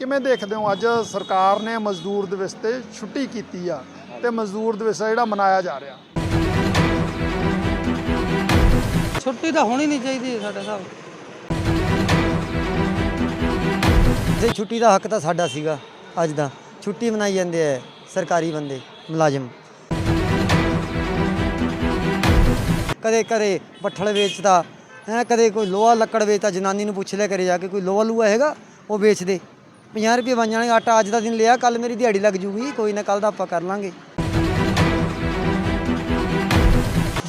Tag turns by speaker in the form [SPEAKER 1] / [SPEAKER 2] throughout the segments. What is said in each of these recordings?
[SPEAKER 1] ਕਿਵੇਂ ਦੇਖਦੇ ਹੋ? ਅੱਜ ਸਰਕਾਰ ਨੇ ਮਜ਼ਦੂਰ ਦਿਵਸ ਤੇ ਛੁੱਟੀ ਕੀਤੀ ਆ ਤੇ ਮਜ਼ਦੂਰ ਦਿਵਸ ਆ ਜਿਹੜਾ ਮਨਾਇਆ ਜਾ ਰਿਹਾ।
[SPEAKER 2] ਛੁੱਟੀ ਤਾਂ ਹੋਣੀ ਨਹੀਂ ਚਾਹੀਦੀ ਸਾਡੇ ਹਿਸਾਬ।
[SPEAKER 3] ਤੇ ਛੁੱਟੀ ਦਾ ਹੱਕ ਤਾਂ ਸਾਡਾ ਸੀਗਾ ਅੱਜ ਦਾ। ਛੁੱਟੀ ਮਨਾਈ ਜਾਂਦੇ ਐ ਸਰਕਾਰੀ ਬੰਦੇ ਮੁਲਾਜ਼ਮ। ਕਦੇ ਕਦੇ ਬੱਠਲ ਵੇਚਦਾ ਹੈ ਕਦੇ ਕੋਈ ਲੋਹਾ ਲੱਕੜ ਵੇਚਦਾ ਜਨਾਨੀ ਨੂੰ ਪੁੱਛ ਲਿਆ ਕਰੇ ਜਾ ਕੇ ਕੋਈ ਲੋਹਾ ਲੂਆ ਹੈਗਾ ਉਹ ਵੇਚ ਦੇ। 50 ਰੁਪਏ ਬਣ ਜਾਣਗੇ, ਆਟਾ ਅੱਜ ਦਾ ਦਿਨ ਲਿਆ ਕੱਲ ਮੇਰੀ ਦਿਹਾੜੀ ਲੱਗ ਜੂਗੀ, ਕੋਈ ਨਾ ਕੱਲ ਦਾ ਆਪਾਂ ਕਰ ਲਾਂਗੇ।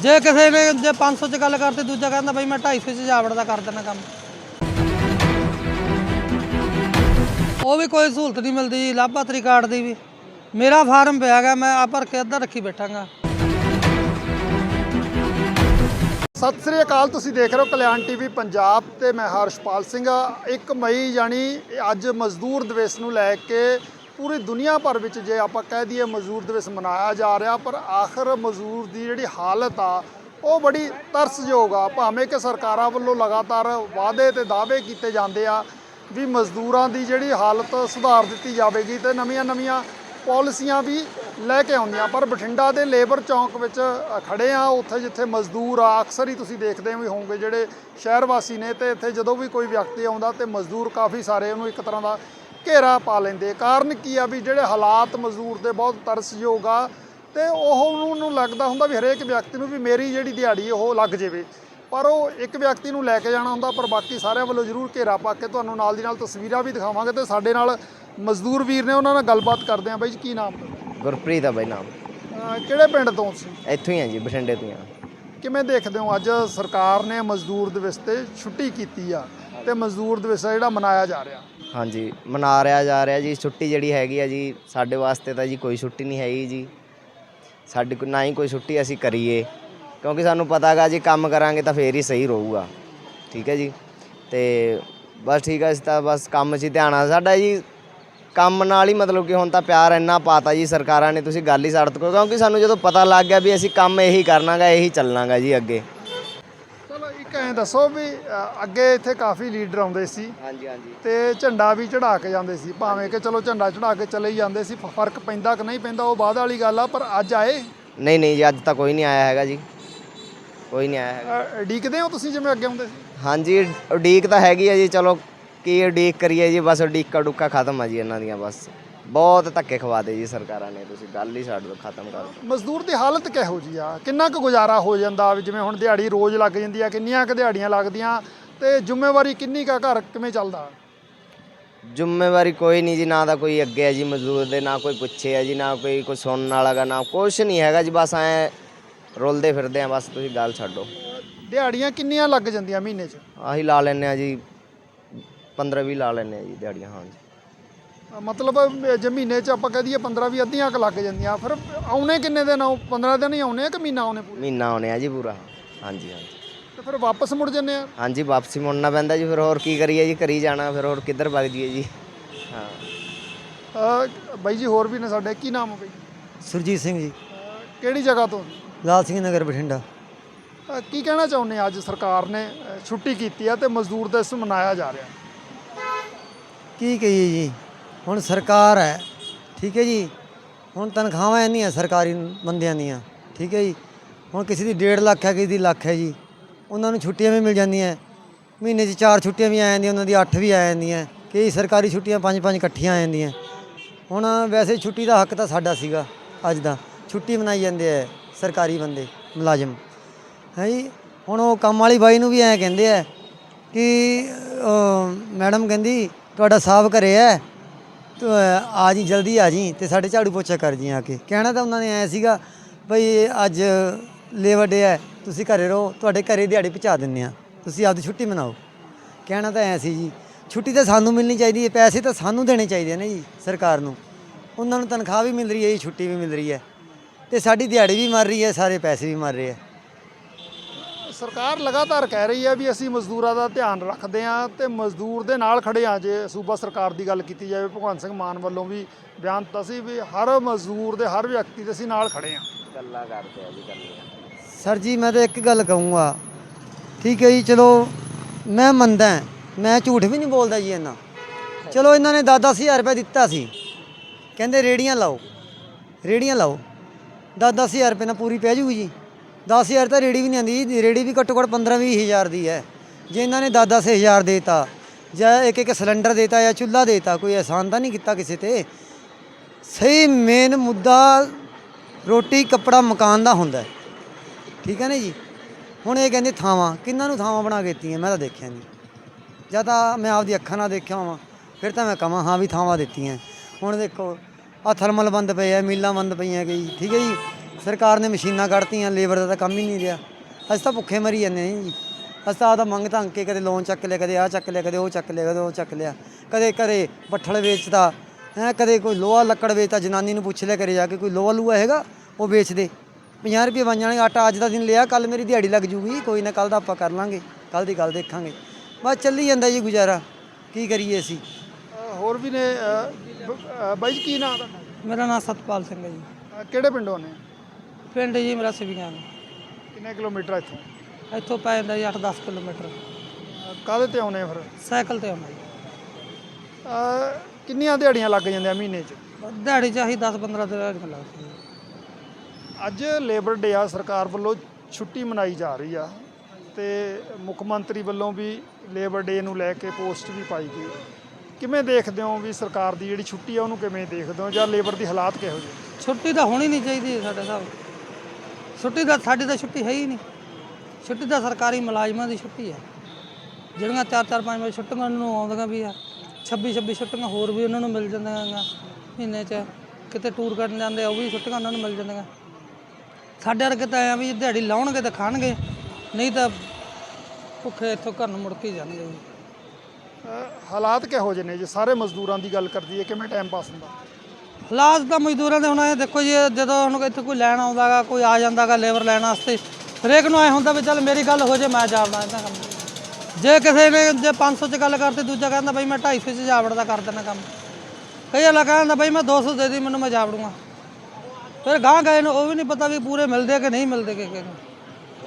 [SPEAKER 2] ਜੇ ਕਿਸੇ ਨੇ, ਜੇ 500 ਚ ਗੱਲ ਕਰਤੇ, ਦੂਜਾ ਕਹਿੰਦਾ ਬਈ ਮੈਂ 250 ਚ ਜਾਵੜ ਦਾ ਕਰ ਦੇਣਾ ਕੰਮ। ਉਹ ਵੀ ਕੋਈ ਸਹੂਲਤ ਨਹੀਂ ਮਿਲਦੀ, ਲਾਭਪਾਤਰੀ ਕਾਰਡ ਦੀ ਵੀ। ਮੇਰਾ ਫਾਰਮ ਪਿਆ ਗਿਆ, ਮੈਂ ਆ ਭਰ ਕੇ ਅੱਧਾ ਰੱਖੀ ਬੈਠਾਂਗਾ।
[SPEAKER 1] ਸਤਿ ਸ੍ਰੀ ਅਕਾਲ, ਤੁਸੀਂ ਦੇਖ ਰਹੇ ਹੋ ਕਲਿਆਣ ਟੀਵੀ ਪੰਜਾਬ ਤੇ ਮੈਂ ਹਰਸ਼ਪਾਲ ਸਿੰਘ। 1 ਮਈ ਯਾਨੀ ਅੱਜ ਮਜ਼ਦੂਰ ਦਿਵਸ ਨੂੰ ਲੈ ਕੇ ਪੂਰੀ ਦੁਨੀਆ ਭਰ ਵਿੱਚ ਜੇ ਆਪਾਂ ਕਹਿ ਦਈਏ ਮਜ਼ਦੂਰ ਦਿਵਸ ਮਨਾਇਆ ਜਾ ਰਿਹਾ, ਪਰ ਆਖਰ ਮਜ਼ਦੂਰ ਦੀ ਜਿਹੜੀ ਹਾਲਤ ਆ, ਉਹ ਬੜੀ ਤਰਸਯੋਗ ਆ। ਭਾਵੇਂ ਕਿ ਸਰਕਾਰਾਂ ਵੱਲੋਂ ਲਗਾਤਾਰ ਵਾਅਦੇ ਤੇ ਦਾਅਵੇ ਕੀਤੇ ਜਾਂਦੇ ਆ ਵੀ ਮਜ਼ਦੂਰਾਂ ਦੀ ਜਿਹੜੀ ਹਾਲਤ ਸੁਧਾਰ ਦਿੱਤੀ ਜਾਵੇਗੀ ਤੇ ਨਵੀਆਂ-ਨਵੀਆਂ ਪਾਲਿਸੀਆਂ ਵੀ ਲੈ ਕੇ ਆਉਂਦੀਆਂ ਪਰ ਬਠਿੰਡਾ ਦੇ ਲੇਬਰ ਚੌਂਕ ਵਿੱਚ ਅ, ਖੜੇ ਆ ਉੱਥੇ ਜਿੱਥੇ ਮਜ਼ਦੂਰ ਆ ਅਕਸਰ ਹੀ ਤੁਸੀਂ ਦੇਖਦੇ ਵੀ ਹੋਵੋਗੇ ਜਿਹੜੇ ਸ਼ਹਿਰ ਵਾਸੀ ਨੇ ਤੇ ਇੱਥੇ ਜਦੋਂ ਵੀ ਕੋਈ ਵਿਅਕਤੀ ਆਉਂਦਾ ਤੇ ਮਜ਼ਦੂਰ ਕਾਫੀ ਸਾਰੇ ਉਹਨੂੰ ਇੱਕ ਤਰ੍ਹਾਂ ਦਾ ਘੇਰਾ ਪਾ ਲੈਂਦੇ ਕਾਰਨ ਕੀ ਆ ਵੀ ਜਿਹੜੇ ਹਾਲਾਤ ਮਜ਼ਦੂਰ ਦੇ ਬਹੁਤ ਤਰਸਯੋਗ ਆ ਤੇ ਉਹ ਉਹਨੂੰ ਲੱਗਦਾ ਹੁੰਦਾ ਵੀ ਹਰੇਕ ਵਿਅਕਤੀ ਨੂੰ ਵੀ ਮੇਰੀ ਜਿਹੜੀ ਦਿਹਾੜੀ ਉਹ ਲੱਗ ਜਾਵੇ। ਪਰ ਉਹ ਇੱਕ ਵਿਅਕਤੀ ਨੂੰ ਲੈ ਕੇ ਜਾਣਾ ਹੁੰਦਾ ਪਰ ਬਾਕੀ ਸਾਰਿਆਂ ਵੱਲੋਂ ਜ਼ਰੂਰ ਘੇਰਾ ਪਾ ਕੇ ਤੁਹਾਨੂੰ ਨਾਲ ਦੀ ਨਾਲ ਤਸਵੀਰਾਂ ਵੀ ਦਿਖਾਵਾਂਗੇ ਤੇ ਸਾਡੇ ਨਾਲ ਮਜ਼ਦੂਰ ਵੀਰ ਨੇ ਉਹਨਾਂ ਨਾਲ ਗੱਲਬਾਤ ਕਰਦੇ ਆਂ ਬਾਈ ਜੀ ਕੀ ਨਾਮ?
[SPEAKER 4] ਗੁਰਪ੍ਰੀਤ ਆ ਬਾਈ ਨਾਮ।
[SPEAKER 1] ਅਹ ਕਿਹੜੇ ਪਿੰਡ ਤੋਂ ਤੁਸੀਂ?
[SPEAKER 4] ਇੱਥੋਂ ਹੀ ਆ ਜੀ ਬਠਿੰਡੇ ਤੋਂ ਹੀ ਆ।
[SPEAKER 1] ਕਿਵੇਂ ਦੇਖਦੇ ਹੋ? ਅੱਜ ਸਰਕਾਰ ਨੇ ਮਜ਼ਦੂਰ ਦਿਵਸ ਤੇ ਛੁੱਟੀ ਕੀਤੀ ਆ ਤੇ ਮਜ਼ਦੂਰ ਦਿਵਸ ਆ ਜਿਹੜਾ ਮਨਾਇਆ ਜਾ ਰਿਹਾ।
[SPEAKER 4] ਹਾਂਜੀ ਮਨਾ ਰਿਹਾ ਜਾ ਰਿਹਾ ਜੀ। ਛੁੱਟੀ ਜਿਹੜੀ ਹੈਗੀ ਆ ਜੀ ਸਾਡੇ ਵਾਸਤੇ ਤਾਂ ਜੀ ਕੋਈ ਛੁੱਟੀ ਨਹੀਂ ਹੈਗੀ ਜੀ। ਸਾਡੇ ਕੋਲ ਨਾ ਹੀ ਕੋਈ ਛੁੱਟੀ ਅਸੀਂ ਕਰੀਏ। ਕਿਉਂਕਿ ਸਾਨੂੰ ਪਤਾ ਹੈਗਾ ਜੀ ਕੰਮ ਕਰਾਂਗੇ ਤਾਂ ਫੇਰ ਹੀ ਸਹੀ ਰਹੂਗਾ। ਠੀਕ ਹੈ ਜੀ। ਤੇ ਬਸ ਠੀਕ ਹੈ ਅਸੀਂ ਤਾਂ ਬਸ ਕੰਮ 'ਚ ਹੀ ਧਿਆਨ ਆ। ਸਾਡਾ ਜੀ ਕੰਮ ਨਾਲ ਹੀ ਮਤਲਬ ਕਿ ਹੁਣ ਤਾਂ ਪਿਆਰ ਇੰਨਾ ਪਾਤਾ ਜੀ ਸਰਕਾਰਾਂ ਨੇ ਤੁਸੀਂ ਗੱਲ ਹੀ ਛੱਡ ਦਿਓ ਕਿਉਂਕਿ ਸਾਨੂੰ ਜਦੋਂ ਪਤਾ ਲੱਗ ਗਿਆ ਵੀ ਅਸੀਂ ਕੰਮ ਇਹੀ ਕਰਨਾਗਾ ਇਹੀ ਚੱਲਣਾਗਾ ਜੀ ਅੱਗੇ।
[SPEAKER 1] ਚਲੋ ਇੱਕ ਐਂ ਦੱਸੋ ਵੀ ਅੱਗੇ ਇੱਥੇ ਕਾਫੀ ਲੀਡਰ ਆਉਂਦੇ ਸੀ।
[SPEAKER 4] ਹਾਂਜੀ ਹਾਂਜੀ।
[SPEAKER 1] ਤੇ ਝੰਡਾ ਵੀ ਚੜਾ ਕੇ ਜਾਂਦੇ ਸੀ। ਭਾਵੇਂ ਕਿ ਚਲੋ ਝੰਡਾ ਚੜਾ ਕੇ ਚਲੇ ਹੀ ਜਾਂਦੇ ਸੀ ਫ- ਫ਼ਰਕ ਪੈਂਦਾ ਕਿ ਨਹੀਂ ਪੈਂਦਾ ਉਹ ਬਾਅਦ ਵਾਲੀ ਗੱਲ ਆ ਪਰ ਅੱਜ ਆਏ?
[SPEAKER 4] ਨਹੀਂ ਨਹੀਂ ਜੀ ਅੱਜ ਤਾਂ ਕੋਈ ਨਹੀਂ ਆਇਆ ਹੈਗਾ ਜੀ। ਕੋਈ ਨਹੀਂ ਆਇਆ ਹੈਗਾ।
[SPEAKER 1] ਉਡੀਕਦੇ ਹੋ ਤੁਸੀਂ ਜਿਵੇਂ ਅੱਗੇ ਹੁੰਦੇ ਸੀ?
[SPEAKER 4] ਹਾਂਜੀ ਉਡੀਕ ਤਾਂ ਹੈਗੀ ਆ ਜੀ ਚਲੋ ਕੀ ਉਡੀਕ ਕਰੀਏ ਜੀ ਬਸ ਉਡੀਕਾ ਡੁੱਕਾ ਖਤਮ ਆ ਜੀ ਇਹਨਾਂ ਦੀਆਂ ਬਸ। ਬਹੁਤ ਧੱਕੇ ਖਵਾਦੇ ਜੀ ਸਰਕਾਰਾਂ ਨੇ ਤੁਸੀਂ ਗੱਲ ਹੀ ਛੱਡ ਦਿਓ ਖਤਮ ਕਰ ਦਿਓ।
[SPEAKER 1] ਮਜ਼ਦੂਰ ਦੀ ਹਾਲਤ ਕਿਹੋ ਜੀ ਆ? ਕਿੰਨਾ ਕੁ ਗੁਜ਼ਾਰਾ ਹੋ ਜਾਂਦਾ ਵੀ ਜਿਵੇਂ ਹੁਣ ਦਿਹਾੜੀ ਰੋਜ਼ ਲੱਗ ਜਾਂਦੀ ਆ ਕਿੰਨੀਆਂ ਕੁ ਦਿਹਾੜੀਆਂ ਲੱਗਦੀਆਂ ਤੇ ਜ਼ਿੰਮੇਵਾਰੀ ਕਿੰਨੀ ਕਾ ਘਰ ਕਿਵੇਂ ਚੱਲਦਾ?
[SPEAKER 4] ਜ਼ਿੰਮੇਵਾਰੀ ਕੋਈ ਨਹੀਂ ਜੀ ਨਾ ਤਾਂ ਕੋਈ ਅੱਗੇ ਹੈ ਜੀ ਮਜ਼ਦੂਰ ਦੇ ਨਾ ਕੋਈ ਪੁੱਛੇ ਹੈ ਜੀ ਨਾ ਕੋਈ ਕੋਈ ਸੁਣਨ ਵਾਲਾ ਗਾ ਨਾ ਕੁਛ ਨਹੀਂ ਹੈਗਾ ਜੀ ਬਸ ਐ ਰੁਲਦੇ ਫਿਰਦੇ ਆ ਬਸ ਤੁਸੀਂ ਗੱਲ ਛੱਡੋ।
[SPEAKER 1] ਦਿਹਾੜੀਆਂ ਕਿੰਨੀਆਂ ਲੱਗ ਜਾਂਦੀਆਂ ਮਹੀਨੇ 'ਚ?
[SPEAKER 4] ਆਹੀ ਲਾ ਲੈਨੇ ਆ ਜੀ 15 20 ਲਾ ਲੈਨੇ ਆ ਜੀ ਦਿਹਾੜੀਆਂ ਹਾਂ ਜੀ।
[SPEAKER 1] ਅਹ ਮਤਲਬ ਅਹ ਜੇ ਮਹੀਨੇ 'ਚ ਆਪਾਂ ਕਹਿ ਦਈਏ 15 ਵੀ ਅੱਧੀਆਂ ਕੁ ਲੱਗ ਜਾਂਦੀਆਂ। ਫਿਰ ਆਉਣੇ ਕਿੰਨੇ ਦਿਨ? ਆਉ 15 ਦਿਨ ਹੀ ਆਉਣੇ ਆ ਕਿ ਮਹੀਨਾ ਆਉਣੇ ਪੂਰੇ?
[SPEAKER 4] ਮਹੀਨਾ ਆਉਣੇ ਆ ਜੀ ਪੂਰਾ ਹਾਂਜੀ ਹਾਂਜੀ
[SPEAKER 1] ਤੇ ਫਿਰ ਵਾਪਸ ਮੁੜ ਜੰਨੇ ਆ?
[SPEAKER 4] ਹਾਂਜੀ ਵਾਪਸੀ ਮੁੜਨਾ ਪੈਂਦਾ ਜੀ ਫਿਰ ਹੋਰ ਕੀ ਕਰੀਏ ਜੀ ਕਰੀ ਜਾਣਾ ਫਿਰ ਹੋਰ ਕਿੱਧਰ ਵਗ ਜੀਏ ਜੀ। ਹਾਂ।
[SPEAKER 1] ਅਹ ਬਾਈ ਜੀ ਹੋਰ ਵੀ ਨੇ ਸਾਡੇ ਕੀ ਨਾਮ ਹੈ ਬਾਈ?
[SPEAKER 3] ਸੁਰਜੀਤ ਸਿੰਘ ਜੀ।
[SPEAKER 1] ਅਹ ਕਿਹੜੀ ਜਗ੍ਹਾ ਤੋਂ?
[SPEAKER 3] ਲਾਲ ਸਿੰਘ ਨਗਰ ਬਠਿੰਡਾ।
[SPEAKER 1] ਅਹ ਕੀ ਕਹਿਣਾ ਚਾਹੁੰਦੇ ਆ ਅੱਜ ਸਰਕਾਰ ਨੇ ਅਹ ਛੁੱਟੀ ਕੀਤੀ ਆ ਤੇ ਮਜ਼ਦੂਰ ਦਿਵਸ ਮਨਾਇਆ ਜਾ ਰਿਹਾ।
[SPEAKER 3] ਕੀ ਕਹੀਏ ਜੀ? ਹੁਣ ਸਰਕਾਰ ਹੈ, ਠੀਕ ਹੈ ਜੀ? ਹੁਣ ਤਨਖਾਹਾਂ ਇੰਨੀਆਂ ਸਰਕਾਰੀ ਬੰਦਿਆਂ ਦੀਆਂ, ਠੀਕ ਹੈ ਜੀ? ਹੁਣ ਕਿਸੇ ਦੀ 1.5 ਲੱਖ ਹੈ, ਕਿਸੇ ਦੀ ਲੱਖ ਹੈ ਜੀ। ਉਹਨਾਂ ਨੂੰ ਛੁੱਟੀਆਂ ਵੀ ਮਿਲ ਜਾਂਦੀਆਂ ਮਹੀਨੇ 'ਚ ਚਾਰ ਛੁੱਟੀਆਂ ਵੀ ਆ ਜਾਂਦੀਆਂ, ਉਹਨਾਂ ਦੀ 8 ਵੀ ਆ ਜਾਂਦੀਆਂ ਕਈ ਸਰਕਾਰੀ ਛੁੱਟੀਆਂ ਪੰਜ ਪੰਜ ਇਕੱਠੀਆਂ ਆ ਜਾਂਦੀਆਂ ਹੁਣ ਵੈਸੇ ਛੁੱਟੀ ਦਾ ਹੱਕ ਤਾਂ ਸਾਡਾ ਸੀਗਾ, ਅੱਜ ਦਾ। ਛੁੱਟੀ ਮਨਾਈ ਜਾਂਦੇ ਐ ਸਰਕਾਰੀ ਬੰਦੇ, ਮੁਲਾਜ਼ਮ। ਹੈ ਜੀ? ਹੁਣ ਉਹ ਕੰਮ ਵਾਲੀ ਬਾਈ ਨੂੰ ਵੀ ਐਂ ਕਹਿੰਦੇ ਐ ਕਿ ਮੈਡਮ ਕਹਿੰਦੀ ਤੁਹਾਡਾ ਸਾਹਬ ਘਰੇ ਹੈ। ਤੂੰ ਆ ਜੀ, ਜਲਦੀ ਆ ਜੀ ਤੇ ਸਾਡੇ ਝਾੜੂ ਪੋਚਾ ਕਰ ਜੀ ਆ ਕੇ। ਕਹਿਣਾ ਤਾਂ ਉਹਨਾਂ ਨੇ ਐ ਸੀਗਾ, ਭਈ ਅੱਜ ਲੇਬਰ ਡੇ ਹੈ, ਤੁਸੀਂ ਘਰੇ ਰਹੋ, ਤੁਹਾਡੇ ਘਰੇ ਦਿਹਾੜੀ ਪਹੁੰਚਾ ਦਿੰਨੇ ਆ ਤੁਸੀਂ ਆਪਦੀ ਛੁੱਟੀ ਮਨਾਓ। ਕਹਿਣਾ ਤਾਂ ਐ ਸੀ ਜੀ। ਛੁੱਟੀ ਤਾਂ ਸਾਨੂੰ ਮਿਲਣੀ ਚਾਹੀਦੀ ਹੈ, ਪੈਸੇ ਤਾਂ ਸਾਨੂੰ ਦੇਣੇ ਚਾਹੀਦੇ ਨੇ ਜੀ, ਸਰਕਾਰ ਨੂੰ। ਉਹਨਾਂ ਨੂੰ ਤਨਖਾਹ ਵੀ ਮਿਲ ਰਹੀ ਹੈ ਜੀ, ਛੁੱਟੀ ਵੀ ਮਿਲ ਰਹੀ ਹੈ। ਤੇ ਸਾਡੀ ਦਿਹਾੜੀ ਵੀ ਮਰ ਰਹੀ ਹੈ, ਸਾਰੇ ਪੈਸੇ ਵੀ ਮਰ ਰਹੇ ਹੈ।
[SPEAKER 1] ਸਰਕਾਰ ਲਗਾਤਾਰ ਕਹਿ ਰਹੀ ਹੈ ਵੀ ਅਸੀਂ ਮਜ਼ਦੂਰਾਂ ਦਾ ਧਿਆਨ ਰੱਖਦੇ ਹਾਂ ਤੇ ਮਜ਼ਦੂਰ ਦੇ ਨਾਲ ਖੜੇ ਹਾਂ ਜੇ ਸੂਬਾ ਸਰਕਾਰ ਦੀ ਗੱਲ ਕੀਤੀ ਜਾਵੇ ਭਗਵੰਤ ਸਿੰਘ ਮਾਨ ਵੱਲੋਂ ਵੀ ਬਿਆਨ ਦਿੱਤਾ ਸੀ ਵੀ ਹਰ ਮਜ਼ਦੂਰ ਦੇ ਹਰ ਵਿਅਕਤੀ ਦੇ ਅਸੀਂ ਨਾਲ ਖੜੇ ਹਾਂ।
[SPEAKER 4] ਗੱਲਾਂ ਕਰਦੇ ਆ ਜੀ ਗੱਲਾਂ।
[SPEAKER 3] ਸਰ ਜੀ ਮੈਂ ਤਾਂ ਇੱਕ ਗੱਲ ਕਹੂੰਗਾ। ਠੀਕ ਹੈ ਜੀ ਚਲੋ ਮੈਂ ਮੰਨਦਾ ਮੈਂ ਝੂਠ ਵੀ ਨਹੀਂ ਬੋਲਦਾ ਜੀ ਇੰਨਾ। ਚਲੋ ਇਹਨਾਂ ਨੇ 10-10 ਹਜ਼ਾਰ ਰੁਪਏ ਦਿੱਤਾ ਸੀ। ਕਹਿੰਦੇ ਰੇੜੀਆਂ ਲਾਓ ਰੇੜੀਆਂ ਲਾਓ। 10-10 ਹਜ਼ਾਰ ਰੁਪਏ ਨਾਲ ਪੂਰੀ ਪੈ ਜੂਗੀ ਜੀ। 10 ਹਜ਼ਾਰ ਤਾਂ ਰੇੜੀ ਵੀ ਨਹੀਂ ਆਂਦੀ ਜੀ ਰੇੜੀ ਵੀ ਘੱਟੋ ਘੱਟ 15-20 ਹਜ਼ਾਰ ਦੀ ਹੈ। ਜੇ ਇਹਨਾਂ ਨੇ 10-10 ਹਜ਼ਾਰ ਦੇਤਾ, ਜਾਂ ਇੱਕ ਇੱਕ ਸਿਲੰਡਰ ਦੇਤਾ ਜਾਂ ਚੁੱਲ੍ਹਾ ਦੇਤਾ, ਕੋਈ ਆਸਾਨ ਤਾਂ ਨਹੀਂ ਕੀਤਾ ਕਿਸੇ ਤੇ? ਸਹੀ ਮੇਨ ਮੁੱਦਾ ਰੋਟੀ, ਕੱਪੜਾ, ਮਕਾਨ ਦਾ ਹੁੰਦਾ ਠੀਕ ਹੈ ਨਾ ਜੀ? ਹੁਣ ਇਹ ਕਹਿੰਦੇ ਥਾਵਾਂ ਕਿੰਨਾਂ ਨੂੰ ਥਾਵਾਂ ਬਣਾ ਕੇ ਦਿੱਤੀਆਂ, ਮੈਂ ਤਾਂ ਦੇਖਿਆ ਨਹੀਂ। ਜਾਂ ਤਾਂ ਮੈਂ ਆਪਦੀ ਅੱਖਾਂ ਨਾਲ ਦੇਖਿਆ ਹਾਂ ਫਿਰ ਤਾਂ ਮੈਂ ਕਹਾਂ, ਹਾਂ ਵੀ ਥਾਵਾਂ ਦਿੱਤੀਆਂ। ਹੁਣ ਦੇਖੋ ਆ ਥਰਮਲ ਬੰਦ ਪਏ ਆ, ਮੀਲਾਂ ਬੰਦ ਪਈਆਂ ਗਈ ਠੀਕ ਹੈ ਜੀ? ਸਰਕਾਰ ਨੇ ਮਸ਼ੀਨਾਂ ਕੱਢਤੀਆਂ ਲੇਬਰ ਦਾ ਤਾਂ ਕੰਮ ਹੀ ਨਹੀਂ ਰਿਹਾ। ਅਸੀਂ ਤਾਂ ਭੁੱਖੇ ਮਰੀ ਜਾਂਦੇ ਹਾਂ ਜੀ। ਅਸੀਂ ਤਾਂ ਆਦਾ ਮੰਗ ਧੰਗ ਕੇ ਕਦੇ ਲੋਨ ਚੱਕ ਲਿਆ ਕਦੇ ਆ ਚੱਕ ਲਿਆ ਕਦੇ ਉਹ ਚੱਕ ਲਿਆ ਕਦੇ ਉਹ ਚੱਕ ਲਿਆ। ਕਦੇ ਘਰੇ ਪੱਠਲ ਵੇਚਦਾ ਹੈ ਕਦੇ ਕੋਈ ਲੋਹਾ ਲੱਕੜ ਵੇਚਦਾ ਜਨਾਨੀ ਨੂੰ ਪੁੱਛ ਲਿਆ ਕਰੇ ਜਾ ਕੇ ਕੋਈ ਲੋਹਾ ਲੂਆ ਹੈਗਾ? ਉਹ ਵੇਚ ਦੇ। 50 ਰੁਪਏ ਬਣ ਜਾਣਗੇ ਆਟਾ ਅੱਜ ਦਾ ਦਿਨ ਲਿਆ ਕੱਲ ਮੇਰੀ ਦਿਹਾੜੀ ਲੱਗ ਜੂਗੀ ਕੋਈ ਨਾ ਕੱਲ ਦਾ ਆਪਾਂ ਕਰ ਲਾਂਗੇ ਕੱਲ ਦੀ ਗੱਲ ਦੇਖਾਂਗੇ। ਬਸ ਚੱਲੀ ਜਾਂਦਾ ਜੀ ਗੁਜ਼ਾਰਾ ਕੀ ਕਰੀਏ ਅਸੀਂ?
[SPEAKER 1] ਹੋਰ ਵੀ ਨੇ ਅ, ਬ- ਅ, ਬਾਈ ਜੀ ਕੀ ਨਾਮ ਤੁਹਾਡਾ?
[SPEAKER 2] ਮੇਰਾ ਨਾਮ ਸਤਪਾਲ ਸਿੰਘ ਹੈ ਜੀ।
[SPEAKER 1] ਅ, ਕਿਹੜੇ ਪਿੰਡੋਂ ਨੇ
[SPEAKER 2] ਪਿੰਡ ਜੀ ਮੇਰਾ ਸਿਵੀਆਂ
[SPEAKER 1] ਕਿੰਨੇ ਕਿਲੋਮੀਟਰ ਆ ਇੱਥੋਂ?
[SPEAKER 2] ਇੱਥੋਂ ਪੈ ਜਾਂਦਾ ਜੀ 8-10 ਕਿਲੋਮੀਟਰ।
[SPEAKER 1] ਕਾਹਦੇ ਤੇ ਆਉਨੇ ਫਿਰ?
[SPEAKER 2] ਸਾਈਕਲ ਤੇ ਆਉਂਦਾ ਜੀ।
[SPEAKER 1] ਕਿੰਨੀਆਂ ਦਿਹਾੜੀਆਂ ਲੱਗ ਜਾਂਦੀਆਂ ਮਹੀਨੇ 'ਚ?
[SPEAKER 2] ਦਿਹਾੜੀ ਚਾਹੀ 10-15 ਦਿਨ ਲੱਗਦੀ ਹੈ
[SPEAKER 1] ਅੱਜ ਲੇਬਰ ਡੇ ਆ ਸਰਕਾਰ ਵੱਲੋਂ ਛੁੱਟੀ ਮਨਾਈ ਜਾ ਰਹੀ ਆ ਤੇ ਮੁੱਖ ਮੰਤਰੀ ਵੱਲੋਂ ਵੀ ਲੇਬਰ ਡੇ ਨੂੰ ਲੈ ਕੇ ਪੋਸਟ ਵੀ ਪਾਈ ਗਈ। ਕਿਵੇਂ ਦੇਖਦੇ ਹੋ ਵੀ ਸਰਕਾਰ ਦੀ ਜਿਹੜੀ ਛੁੱਟੀ ਆ ਉਹਨੂੰ ਕਿਵੇਂ ਦੇਖਦੇ ਹੋ ਜਾਂ ਲੇਬਰ ਦੀ ਹਾਲਾਤ ਕਿਹੋ ਜਿਹੇ?
[SPEAKER 2] ਛੁੱਟੀ ਤਾਂ ਹੋਣੀ ਨਹੀਂ ਚਾਹੀਦੀ ਸਾਡੇ ਹਿਸਾਬ ਛੁੱਟੀ ਦਾ ਸਾਡੀ ਤਾਂ ਛੁੱਟੀ ਹੈ ਹੀ ਨਹੀਂ। ਛੁੱਟੀ ਤਾਂ ਸਰਕਾਰੀ ਮੁਲਾਜ਼ਮਾਂ ਦੀ ਛੁੱਟੀ ਹੈ। ਜਿਹੜੀਆਂ 4-4 5 ਵਜੇ ਛੁੱਟੀਆਂ ਉਹਨਾਂ ਨੂੰ ਆਉਂਦੀਆਂ ਵੀ ਆ। 26-26 ਛੁੱਟੀਆਂ ਹੋਰ ਵੀ ਉਹਨਾਂ ਨੂੰ ਮਿਲ ਜਾਂਦੀਆਂ ਮਹੀਨੇ 'ਚ ਕਿਤੇ ਟੂਰ ਕਰਨ ਜਾਂਦੇ ਆ, ਉਹ ਵੀ ਛੁੱਟੀਆਂ ਉਹਨਾਂ ਨੂੰ ਮਿਲ ਜਾਂਦੀਆਂ। ਸਾਡੇ ਵਰਗੇ ਤਾਂ ਐਂ ਵੀ ਦਿਹਾੜੀ ਲਾਉਣਗੇ ਤਾਂ ਖਾਣਗੇ। ਨਹੀਂ ਤਾਂ ਭੁੱਖੇ ਇੱਥੋਂ ਘਰ ਨੂੰ ਮੁੜ ਕੇ ਹੀ ਜਾਣਗੇ। ਜੀ
[SPEAKER 1] ਹਾਲਾਤ ਕਿਹੋ ਜਿਹੇ ਨੇ ਜੇ? ਸਾਰੇ ਮਜ਼ਦੂਰਾਂ ਦੀ ਗੱਲ ਕਰਦੀ ਹੈ, ਕਿਵੇਂ ਟਾਈਮ ਪਾਸ ਹੁੰਦਾ?
[SPEAKER 2] ਹਾਲਾਤ ਤਾਂ ਮਜ਼ਦੂਰਾਂ ਦੇ ਹੁਣ ਇਹ ਦੇਖੋ ਜੀ, ਇਹ ਜਦੋਂ ਹੁਣ ਇੱਥੇ ਕੋਈ ਲੈਣ ਆਉਂਦਾਗਾ ਕੋਈ ਆ ਜਾਂਦਾਗਾ ਲੇਬਰ ਲੈਣ ਵਾਸਤੇ, ਹਰੇਕ ਨੂੰ ਐ ਹੁੰਦਾ ਵੀ ਚੱਲ ਮੇਰੀ ਗੱਲ ਹੋ ਜੇ, ਮੈਂ ਜਾਵੜਾ ਇਹਦਾ ਕੰਮ ਜੇ ਕਿਸੇ ਨੇ, ਜੇ 500 ਚ ਗੱਲ ਕਰਤੇ, ਦੂਜਾ ਕਹਿੰਦਾ ਬਈ ਮੈਂ 250 ਚ ਜਾਵੜਦਾ ਕਰ ਦੇਣਾ ਕੰਮ। ਕਈ ਵਾਲਾ ਕਹਿੰਦਾ ਬਈ ਮੈਂ 200 ਦੇ ਦੀ, ਮੈਨੂੰ ਮੈਂ ਜਾਵੜੂਗਾ। ਫਿਰ ਗਾਂ ਗਏ ਨੂੰ, ਉਹ ਵੀ ਨਹੀਂ ਪਤਾ ਵੀ ਪੂਰੇ ਮਿਲਦੇ ਕਿ ਨਹੀਂ ਮਿਲਦੇ ਕਿ ਕਿਸੇ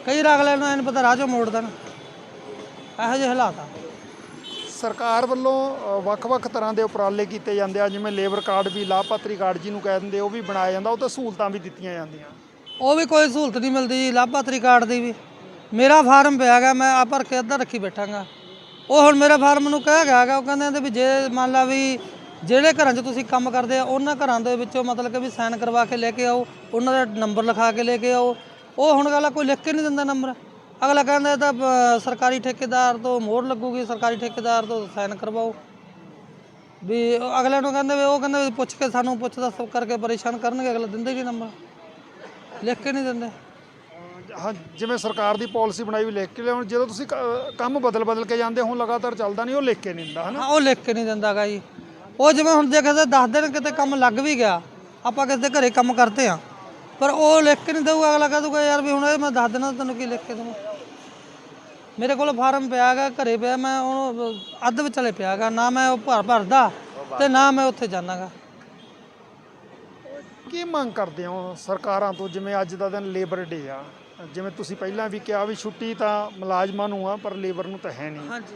[SPEAKER 2] ਕਈ ਵਾਰ ਨੂੰ ਐ ਨਹੀਂ ਪਤਾ ਰਾਹ ਚੋਂ ਮੋੜ ਦੇਣ। ਇਹੋ ਜਿਹੇ ਹਾਲਾਤ ਆ।
[SPEAKER 1] ਸਰਕਾਰ ਵੱਲੋਂ ਵੱਖ-ਵੱਖ ਤਰ੍ਹਾਂ ਦੇ ਉਪਰਾਲੇ ਕੀਤੇ ਜਾਂਦੇ ਆ, ਜਿਵੇਂ ਲੇਬਰ ਕਾਰਡ ਵੀ, ਲਾਭਪਾਤਰੀ ਕਾਰਡ ਜਿਹਨੂੰ ਕਹਿ ਦਿੰਦੇ ਉਹ ਵੀ ਬਣਾਇਆ ਜਾਂਦਾ, ਉਹ ਤਾਂ ਸਹੂਲਤਾਂ ਵੀ ਦਿੱਤੀਆਂ ਜਾਂਦੀਆਂ।
[SPEAKER 2] ਉਹ ਵੀ ਕੋਈ ਸਹੂਲਤ ਨਹੀਂ ਮਿਲਦੀ ਜੀ ਲਾਭਪਾਤਰੀ ਕਾਰਡ ਦੀ ਵੀ। ਮੇਰਾ ਫਾਰਮ ਪਿਆ ਗਾ ਮੈਂ ਆ ਭਰ ਕੇ ਅੱਧਾ ਰੱਖੀ ਬੈਠਾਂਗਾ। ਉਹ ਹੁਣ ਮੇਰਾ ਫਾਰਮ ਨੂੰ ਕਹਿ ਗਿਆ ਹੈਗਾ ਉਹ ਕਹਿੰਦੇ ਨੇ ਵੀ ਜੇ ਮੰਨ ਲਾ ਵੀ ਜਿਹੜੇ ਘਰਾਂ 'ਚ ਤੁਸੀਂ ਕੰਮ ਕਰਦੇ ਆ, ਉਹਨਾਂ ਘਰਾਂ ਦੇ ਵਿੱਚੋਂ ਮਤਲਬ ਕਿ ਵੀ ਸਾਈਨ ਕਰਵਾ ਕੇ ਲੈ ਕੇ ਆਓ, ਉਹਨਾਂ ਦਾ ਨੰਬਰ ਲਿਖਾ ਕੇ ਲੈ ਕੇ ਆਓ। ਉਹ ਹੁਣ ਗੱਲ ਕੋਈ ਲਿਖ ਕੇ ਨਹੀਂ ਦਿੰਦਾ ਨੰਬਰ। ਅਗਲਾ ਕਹਿੰਦਾ ਤਾਂ ਸਰਕਾਰੀ ਠੇਕੇਦਾਰ ਤੋਂ ਮੋਹਰ ਲੱਗੂਗੀ ਸਰਕਾਰੀ ਠੇਕੇਦਾਰ ਤੋਂ ਸਾਈਨ ਕਰਵਾਓ। ਵੀ ਉਹ ਅਗਲੇ ਨੂੰ ਕਹਿੰਦੇ ਵੀ ਉਹ ਕਹਿੰਦੇ ਵੀ ਪੁੱਛ ਕੇ ਸਾਨੂੰ ਪੁੱਛ ਦੱਸ ਕਰਕੇ ਪਰੇਸ਼ਾਨ ਕਰਨਗੇ ਅਗਲਾ ਦਿੰਦੇ ਨਹੀਂ ਨੰਬਰ? ਲਿਖ ਕੇ ਨਹੀਂ ਦਿੰਦੇ।
[SPEAKER 1] ਹਾਂ ਜਿਵੇਂ ਸਰਕਾਰ ਦੀ ਪਾਲਿਸੀ ਬਣਾਈ ਵੀ ਲਿਖ ਕੇ ਲਿਆਉਣ ਜਦੋਂ ਤੁਸੀਂ ਕ- ਕੰਮ ਬਦਲ ਬਦਲ ਕੇ ਜਾਂਦੇ ਹੋ ਲਗਾਤਾਰ ਚੱਲਦਾ ਨਹੀਂ ਉਹ ਲਿਖ ਕੇ ਨਹੀਂ ਦਿੰਦਾ ਹਨਾ?
[SPEAKER 2] ਹਾਂ ਉਹ ਲਿਖ ਕੇ ਨਹੀਂ ਦਿੰਦਾਗਾ ਜੀ। ਉਹ ਜਿਵੇਂ ਹੁਣ ਜੇ ਕਿਸੇ 10 ਦਿਨ ਕਿਤੇ ਕੰਮ ਲੱਗ ਵੀ ਗਿਆ ਆਪਾਂ ਕਿਸੇ ਦੇ ਘਰੇ ਕੰਮ ਕਰਦੇ ਆ ਪਰ ਉਹ ਲਿਖ ਕੇ ਨਹੀਂ ਦਊਗਾ ਅਗਲਾ ਕਹਿ ਦਊਗਾ ਯਾਰ ਵੀ ਹੁਣ ਇਹ ਮੈਂ 10 ਦਿਨਾਂ ਦਾ ਤੈਨੂੰ ਕੀ ਲਿਖ ਕੇ ਦਵਾਂ? ਮੇਰੇ ਕੋਲ ਫਾਰਮ ਪਿਆ ਗਾ ਘਰੇ ਪਿਆ ਮੈਂ ਉਹਨੂੰ ਅੱਧ ਵਿਚਾਲੇ ਪਿਆ ਗਾ ਨਾ ਮੈਂ ਉਹ ਭਰ ਭਰਦਾ ਤੇ ਨਾ ਮੈਂ ਉੱਥੇ ਜਾਣਾਗਾ।
[SPEAKER 1] ਕੀ ਮੰਗ ਕਰਦੇ ਹੋ ਸਰਕਾਰਾਂ ਤੋਂ? ਜਿਵੇਂ ਅੱਜ ਦਾ ਦਿਨ ਲੇਬਰ ਡੇ ਆ। ਜਿਵੇਂ ਤੁਸੀਂ ਪਹਿਲਾਂ ਵੀ ਕਿਹਾ ਵੀ ਛੁੱਟੀ ਤਾਂ ਮੁਲਾਜ਼ਮਾਂ ਨੂੰ ਆ ਪਰ ਲੇਬਰ ਨੂੰ ਤਾਂ ਹੈ ਨਹੀਂ।
[SPEAKER 2] ਹਾਂਜੀ।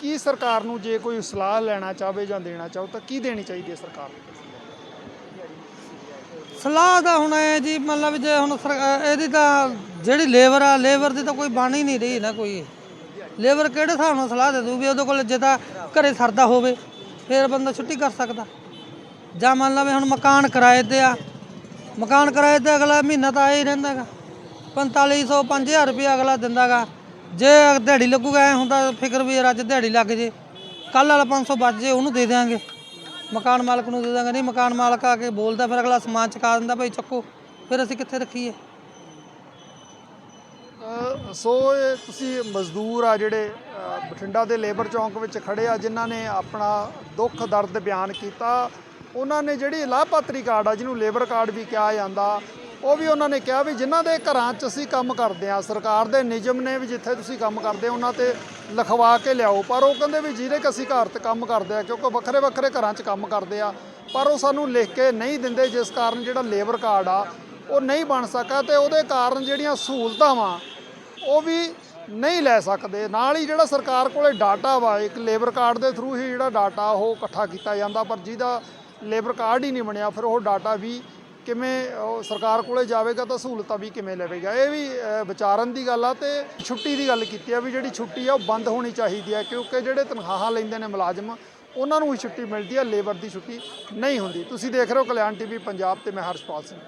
[SPEAKER 1] ਕੀ ਸਰਕਾਰ ਨੂੰ ਜੇ ਕੋਈ ਸਲਾਹ ਲੈਣਾ ਚਾਹਵੇ ਜਾਂ ਦੇਣਾ ਚਾਹੋ ਤਾਂ ਕੀ ਦੇਣੀ ਚਾਹੀਦੀ ਹੈ ਸਰਕਾਰ ਨੂੰ?
[SPEAKER 2] ਸਲਾਹ ਦਾ ਹੁਣ ਐ ਜੀ ਮਤਲਬ ਜੇ ਹੁਣ ਇਹਦੀ ਤਾਂ ਜਿਹੜੀ ਲੇਬਰ ਆ ਲੇਬਰ ਦੀ ਤਾਂ ਕੋਈ ਬਣ ਹੀ ਨਹੀਂ ਰਹੀ ਨਾ ਕੋਈ। ਲੇਬਰ ਕਿਹੜੇ ਹਿਸਾਬ ਨਾਲ ਸਲਾਹ ਦੇ ਦੂਗੀ ਉਹਦੇ ਕੋਲ ਜੇ ਤਾਂ ਘਰੇ ਸਰਦਾ ਹੋਵੇ, ਫਿਰ ਬੰਦਾ ਛੁੱਟੀ ਕਰ ਸਕਦਾ। ਜਾਂ ਮੰਨ ਲਵੇ ਹੁਣ ਮਕਾਨ ਕਿਰਾਏ ਤੇ ਆ। ਮਕਾਨ ਕਿਰਾਏ ਤੇ ਅਗਲਾ ਮਹੀਨਾ ਤਾਂ ਆਇਆ ਹੀ ਰਹਿੰਦਾਗਾ। 4500 5000 ਰੁਪਏ ਅਗਲਾ ਦਿੰਦਾਗਾ। ਜੇ ਦਿਹਾੜੀ ਲੱਗੂਗਾ, ਐ ਹੁੰਦਾ ਫਿਕਰ ਵੀ ਯਾਰ ਅੱਜ ਦਿਹਾੜੀ ਲੱਗ ਜੇ। ਕੱਲ ਵਾਲਾ 500 ਬਚ ਜੇ, ਉਹਨੂੰ ਦੇ ਦਿਆਂਗੇ। ਮਕਾਨ ਮਾਲਕ ਨੂੰ ਦੇ ਦਾਂਗੇ ਨਹੀਂ, ਮਕਾਨ ਮਾਲਕ ਆ ਕੇ ਬੋਲਦਾ, ਫਿਰ ਅਗਲਾ ਸਮਾਨ ਚਕਾ ਦਿੰਦਾ, ਭਾਈ ਚੱਕੋ, ਫਿਰ ਅਸੀਂ ਕਿੱਥੇ ਰੱਖੀਏ?
[SPEAKER 1] ਸੋ ਇਹ ਤੁਸੀਂ ਮਜ਼ਦੂਰ ਆ ਜਿਹੜੇ ਬਠਿੰਡਾ ਦੇ ਲੇਬਰ ਚੌਂਕ ਵਿੱਚ ਖੜੇ ਆ, ਜਿਨ੍ਹਾਂ ਨੇ ਆਪਣਾ ਦੁੱਖ ਦਰਦ ਬਿਆਨ ਕੀਤਾ। ਉਹਨਾਂ ਨੇ ਜਿਹੜੀ ਲਾਭਪਾਤਰੀ ਕਾਰਡ ਆ, ਜਿਹਨੂੰ ਲੇਬਰ ਕਾਰਡ ਵੀ ਕਿਹਾ ਜਾਂਦਾ, ਉਹ ਵੀ ਉਹਨਾਂ ਨੇ ਕਿਹਾ ਵੀ ਜਿਨ੍ਹਾਂ ਦੇ ਘਰਾਂ 'ਚ ਅਸੀਂ ਕੰਮ ਕਰਦੇ ਆ, ਸਰਕਾਰ ਦੇ ਨਿਯਮ ਨੇ ਵੀ ਜਿੱਥੇ ਤੁਸੀਂ ਕੰਮ ਕਰਦੇ, ਉਹਨਾਂ ਤੇ ਲਿਖਵਾ ਕੇ ਲਿਆਓ। ਪਰ ਉਹ ਕਹਿੰਦੇ ਵੀ ਜਿਹਦੇ ਕਿ ਅਸੀਂ ਘਰ ਤੇ ਕੰਮ ਕਰਦੇ ਆ, ਕਿਉਂਕਿ ਵੱਖਰੇ ਵੱਖਰੇ ਘਰਾਂ 'ਚ ਕੰਮ ਕਰਦੇ ਆ, ਪਰ ਉਹ ਸਾਨੂੰ ਲਿਖ ਕੇ ਨਹੀਂ ਦਿੰਦੇ, ਜਿਸ ਕਾਰਨ ਜਿਹੜਾ ਲੇਬਰ ਕਾਰਡ ਆ, ਉਹ ਨਹੀਂ ਬਣ ਸਕਾ ਤੇ ਉਹਦੇ ਕਾਰਨ ਜਿਹੜੀਆਂ ਸਹੂਲਤਾਂ ਵਾ ਉਹ ਵੀ ਨਹੀਂ ਲੈ ਸਕਦੇ। ਨਾਲ ਹੀ ਜਿਹੜਾ ਸਰਕਾਰ ਕੋਲੇ ਡਾਟਾ ਵਾ, ਇੱਕ ਲੇਬਰ ਕਾਰਡ ਦੇ ਥਰੂ ਹੀ ਜਿਹੜਾ ਡਾਟਾ ਉਹ ਇਕੱਠਾ ਕੀਤਾ ਜਾਂਦਾ, ਪਰ ਜਿਹਦਾ ਲੇਬਰ ਕਾਰਡ ਹੀ ਨਹੀਂ ਬਣਿਆ, ਫਿਰ ਉਹ ਡਾਟਾ ਵੀ ਕਿਵੇਂ ਸਰਕਾਰ ਕੋਲੇ ਜਾਵੇਗਾ ਤਾਂ ਸਹੂਲਤਾਂ ਵੀ ਕਿਵੇਂ ਲਵੇਗਾ? ਇਹ ਵੀ ਵਿਚਾਰਨ ਦੀ ਗੱਲ ਆ ਤੇ ਛੁੱਟੀ ਦੀ ਗੱਲ ਕੀਤੀ ਆ ਵੀ ਜਿਹੜੀ ਛੁੱਟੀ ਆ ਉਹ ਬੰਦ ਹੋਣੀ ਚਾਹੀਦੀ ਹੈ ਕਿਉਂਕਿ ਜਿਹੜੇ ਤਨਖਾਹਾਂ ਲੈਂਦੇ ਨੇ ਮੁਲਾਜ਼ਮ, ਉਹਨਾਂ ਨੂੰ ਹੀ ਛੁੱਟੀ ਮਿਲਦੀ ਆ ਲੇਬਰ ਦੀ ਛੁੱਟੀ ਨਹੀਂ ਹੁੰਦੀ। ਤੁਸੀਂ ਦੇਖ ਰਹੇ ਹੋ ਕਲਿਆਣ ਟੀਵੀ ਪੰਜਾਬ ਤੇ ਮੈਂ ਹਰਸ਼ਪਾਲ ਸਿੰਘ।